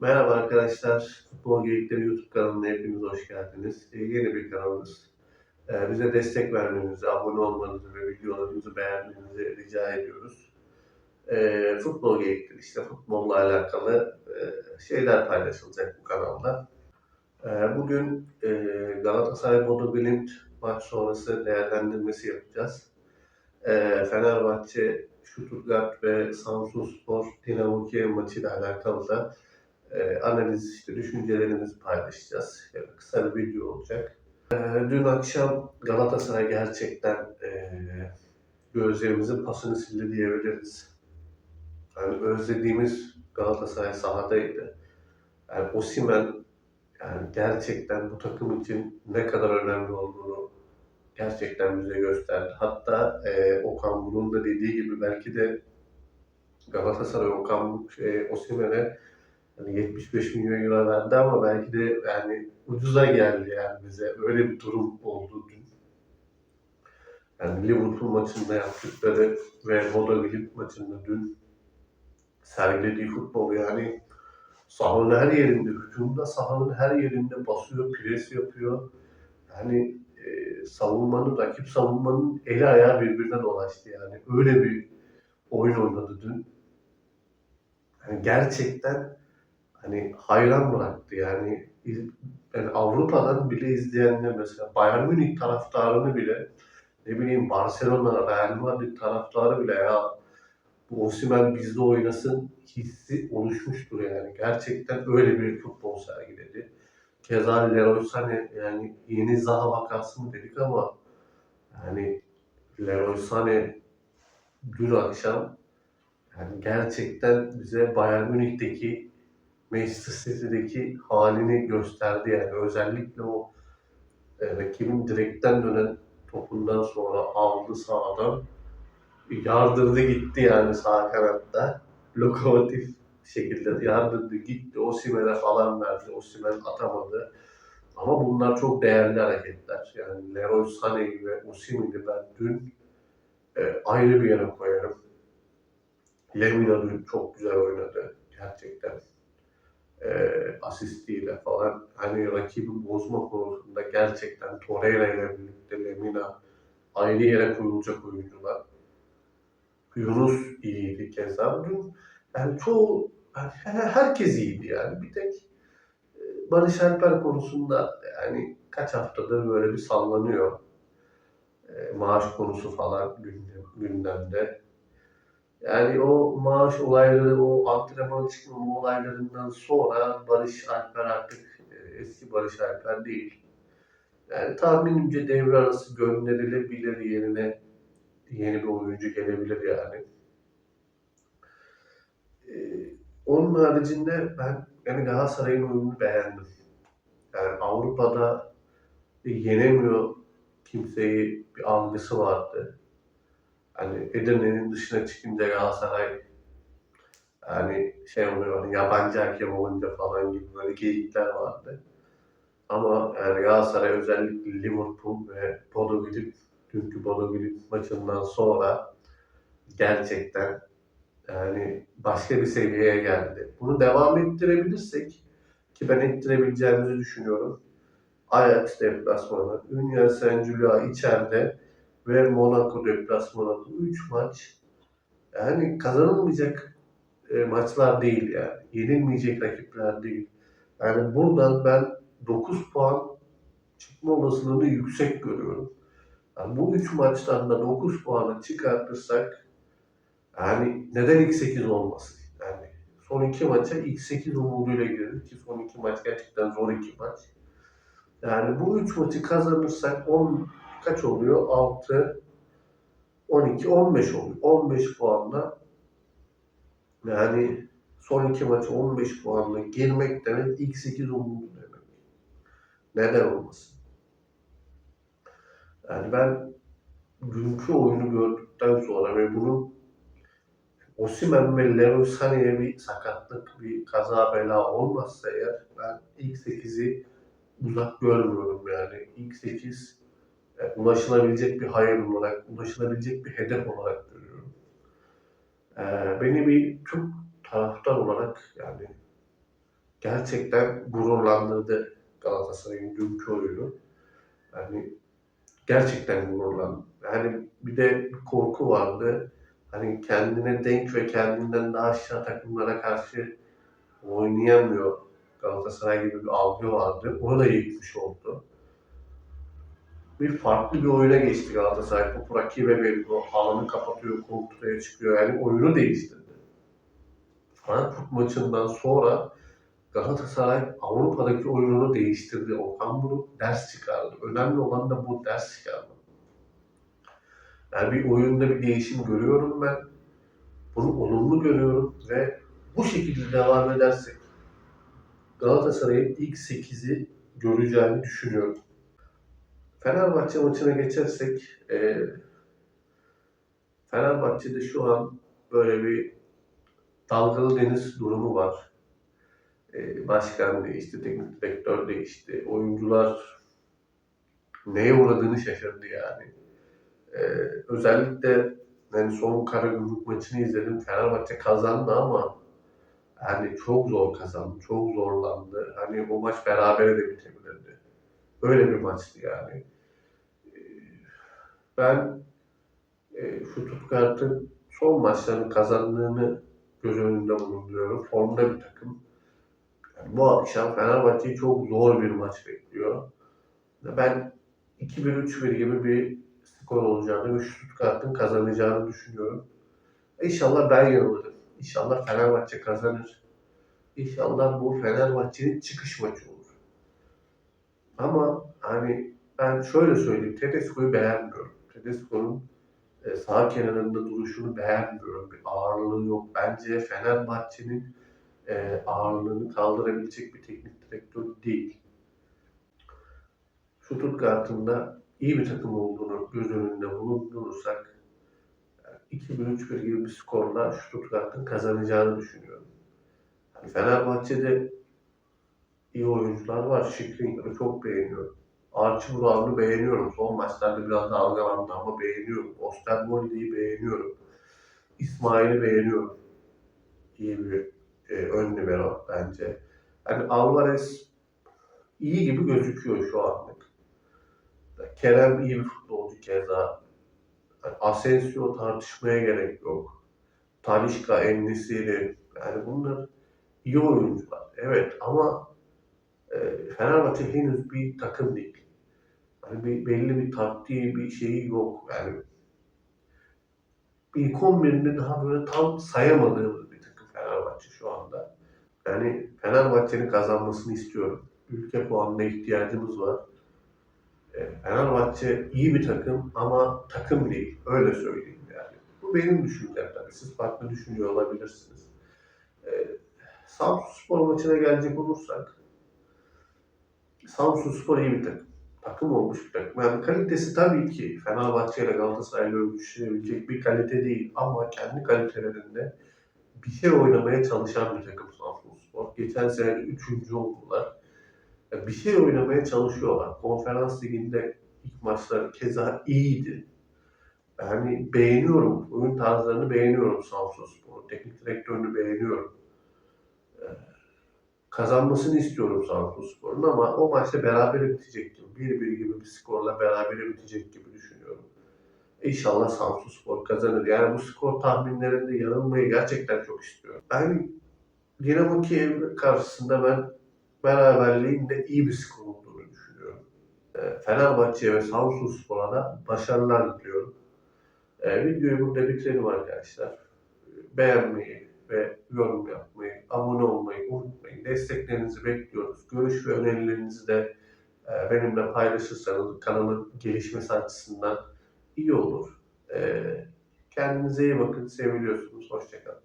Merhaba arkadaşlar, Futbol Geyikleri YouTube kanalına hepiniz hoş geldiniz. Ee, yeni bir kanalımız. Ee, bize destek vermenizi, abone olmanızı ve videolarımızı beğenmenizi rica ediyoruz. Ee, futbol Geyikleri işte futbolla alakalı e, şeyler paylaşılacak bu kanalda. Ee, bugün e, Galatasaray Bodo Glimt maç sonrası değerlendirmesi yapacağız. Ee, Fenerbahçe, Stuttgart ve Samsunspor Dinamo Kiev maçıyla alakalı da e, analiz, işte düşüncelerimizi paylaşacağız. Yani kısa bir video olacak. E, dün akşam Galatasaray gerçekten e, gözlerimizin pasını sildi diyebiliriz. Yani özlediğimiz Galatasaray sahadaydı. Yani Osimhen yani gerçekten bu takım için ne kadar önemli olduğunu gerçekten bize gösterdi. Hatta e, Okan Buruk'un da dediği gibi belki de Galatasaray Okan şey, Osimhen'e Hani 75 milyon euro verdi ama belki de yani ucuza geldi yani bize. Öyle bir durum oldu dün. Yani Liverpool maçında yaptıkları ve Glimt maçında dün sergilediği futbol yani sahanın her yerinde, hücumda sahanın her yerinde basıyor, pres yapıyor. Yani e, savunmanın, rakip savunmanın eli ayağı birbirine dolaştı yani. Öyle bir oyun oynadı dün. Yani gerçekten hani hayran bıraktı yani. yani Avrupa'dan bile izleyenler mesela Bayern Münih taraftarını bile ne bileyim Barcelona, Real Madrid taraftarı bile ya bu Osimhen bizde oynasın hissi oluşmuştur yani. Gerçekten öyle bir futbol sergiledi. Keza Leroy Sané yani yeni Zaha vakası mı dedik ama yani Leroy Sané dün akşam yani gerçekten bize Bayern Münih'teki Manchester City'deki halini gösterdi yani. Özellikle o e, rakibin direkten dönen topundan sonra aldı sağdan yardırdı gitti yani sağ kanatta. Lokomotif şekilde yardırdı gitti. Osimhen'e falan verdi. Osimhen atamadı. Ama bunlar çok değerli hareketler. Yani Leroy Sané'yi ve Osimhen'i ben dün e, ayrı bir yere koyarım. Lemina dün çok güzel oynadı. Gerçekten e, asistiyle falan hani rakibi bozma konusunda gerçekten Torreira ile birlikte Lemina ayrı yere koyulacak oyuncular. Yunus iyiydi keza. Dün yani çoğu herkes iyiydi yani. Bir tek e, Barış Alper konusunda yani kaç haftadır böyle bir sallanıyor. E, maaş konusu falan gündemde. Yani o maaş olayları, o antrenman çıkmama olaylarından sonra Barış Alper artık e, eski Barış Alper değil. Yani tahminimce devre arası gönderilebilir yerine yeni bir oyuncu gelebilir yani. Ee, onun haricinde ben yani Galatasaray'ın oyununu beğendim. Yani Avrupa'da yenemiyor kimseyi bir algısı vardı. Hani Edirne'nin dışına çıkınca Galatasaray yani şey oluyor hani yabancı hakem olunca falan gibi böyle geyikler vardı. Ama yani Galatasaray özellikle Liverpool ve Bodo Glimt dünkü Bodo Glimt maçından sonra gerçekten yani başka bir seviyeye geldi. Bunu devam ettirebilirsek ki ben ettirebileceğimizi düşünüyorum. Ajax deplasmanı, Union Saint-Gilloise içeride ve Monaco deplasmanı. Bu üç maç yani kazanılmayacak e, maçlar değil yani. Yenilmeyecek rakipler değil. Yani buradan ben 9 puan çıkma olasılığını yüksek görüyorum. Yani bu üç maçtan da 9 puanı çıkartırsak yani neden ilk 8 olmasın? Yani son iki maça ilk 8 umuduyla girdik ki son iki maç gerçekten zor iki maç. Yani bu üç maçı kazanırsak 10 kaç oluyor? 6, 12, 15 oluyor. 15 puanla yani son iki maçı 15 puanla girmek demek ilk 8 umudu demek. Neden olmasın? Yani ben dünkü oyunu gördükten sonra ve bunun Osimhen ve Leroy Sané'ye bir sakatlık, bir kaza bela olmazsa eğer ben ilk 8'i uzak görmüyorum yani. İlk 8 e, ulaşılabilecek bir hayal olarak, ulaşılabilecek bir hedef olarak görüyorum. E, beni bir Türk taraftar olarak yani gerçekten gururlandırdı Galatasaray'ın dünkü oyunu. Yani gerçekten gururlandım. Yani bir de bir korku vardı. Hani kendine denk ve kendinden daha aşağı takımlara karşı oynayamıyor Galatasaray gibi bir algı vardı. Onu da yıkmış oldu. Bir farklı bir oyuna geçti Galatasaray. Topu rakibe veriyor, alanı kapatıyor, kontraya çıkıyor. Yani oyunu değiştirdi. Frankfurt maçından sonra Galatasaray Avrupa'daki oyununu değiştirdi. Okan bunu ders çıkardı. Önemli olan da bu ders çıkardı. Yani bir oyunda bir değişim görüyorum ben. Bunu olumlu görüyorum ve bu şekilde devam edersek Galatasaray'ın ilk 8'i göreceğini düşünüyorum. Fenerbahçe maçına geçersek e, Fenerbahçe'de şu an böyle bir dalgalı deniz durumu var. E, başkan değişti, teknik direktör değişti, oyuncular neye uğradığını şaşırdı yani. E, özellikle yani son Karagümrük maçını izledim. Fenerbahçe kazandı ama yani çok zor kazandı, çok zorlandı. Hani o maç berabere de bitebilirdi. Öyle bir maçtı yani. Ben e, Stuttgart'ın son maçlarını kazandığını göz önünde bulunduruyorum. Formda bir takım. Yani bu akşam Fenerbahçe'yi çok zor bir maç bekliyor. Ben 2-1-3-1 gibi bir skor olacağını ve Stuttgart'ın kazanacağını düşünüyorum. İnşallah ben yanılırım. İnşallah Fenerbahçe kazanır. İnşallah bu Fenerbahçe'nin çıkış maçı olur. Ama hani ben şöyle söyleyeyim. Tedesco'yu beğenmiyorum. Tedesco'nun e, sağ kenarında duruşunu beğenmiyorum. Bir ağırlığı yok. Bence Fenerbahçe'nin e, ağırlığını kaldırabilecek bir teknik direktör değil. Stuttgart'ın da iyi bir takım olduğunu göz önünde bulundurursak 2-1-3-1 gibi bir skorla Stuttgart'ın kazanacağını düşünüyorum. Yani Fenerbahçe'de iyi oyuncular var. Şikringer'i çok beğeniyorum. Archie Brown'u beğeniyorum. Son maçlarda biraz dalgalandı ama beğeniyorum. Osterwolde'yi beğeniyorum. İsmail'i beğeniyorum. İyi bir e, ön libero bence. Yani Alvarez iyi gibi gözüküyor şu anlık. Kerem iyi bir futbolcu keza. Yani Asensio tartışmaya gerek yok. Talişka, Endesiri yani bunlar iyi oyuncular. Evet ama e, Fenerbahçe henüz bir takım değil. Yani bir, belli bir taktiği, bir şeyi yok. Yani ilk 11'inde daha böyle tam sayamadığımız bir takım Fenerbahçe şu anda. Yani Fenerbahçe'nin kazanmasını istiyorum. Ülke puanına ihtiyacımız var. E, Fenerbahçe iyi bir takım ama takım değil. Öyle söyleyeyim yani. Bu benim düşüncem tabii. Siz farklı düşünüyor olabilirsiniz. E, Samsun Spor maçına gelecek olursak Samsun Spor iyi bir takım. Takım olmuş bir takım. Yani kalitesi tabii ki Fenerbahçe ile Galatasaray ile ölçüşebilecek bir kalite değil ama kendi kalitelerinde bir şey oynamaya çalışan bir takım Samsun Spor. Geçen sene üçüncü oldular. Yani bir şey oynamaya çalışıyorlar. Konferans liginde ilk maçları keza iyiydi. Yani beğeniyorum. Oyun tarzlarını beğeniyorum Samsun Spor'un. Teknik direktörünü beğeniyorum. Ee, kazanmasını istiyorum Samsun Spor'un ama o maçta berabere bitecek gibi. 1-1 gibi bir skorla berabere bitecek gibi düşünüyorum. İnşallah Samsun Spor kazanır. Yani bu skor tahminlerinde yanılmayı gerçekten çok istiyorum. Ben Dinamo Kiev karşısında ben beraberliğin de iyi bir skor olduğunu düşünüyorum. Ee, Fenerbahçe ve Samsun Spor'a da başarılar diliyorum. Ee, videoyu burada bitirelim arkadaşlar. Beğenmeyi ve yorum yapmayı, abone olmayı unutmayın. Desteklerinizi bekliyoruz. Görüş ve önerilerinizi de e, benimle paylaşırsanız kanalın gelişmesi açısından iyi olur. Ee, kendinize iyi bakın. Seviliyorsunuz. Hoşçakalın.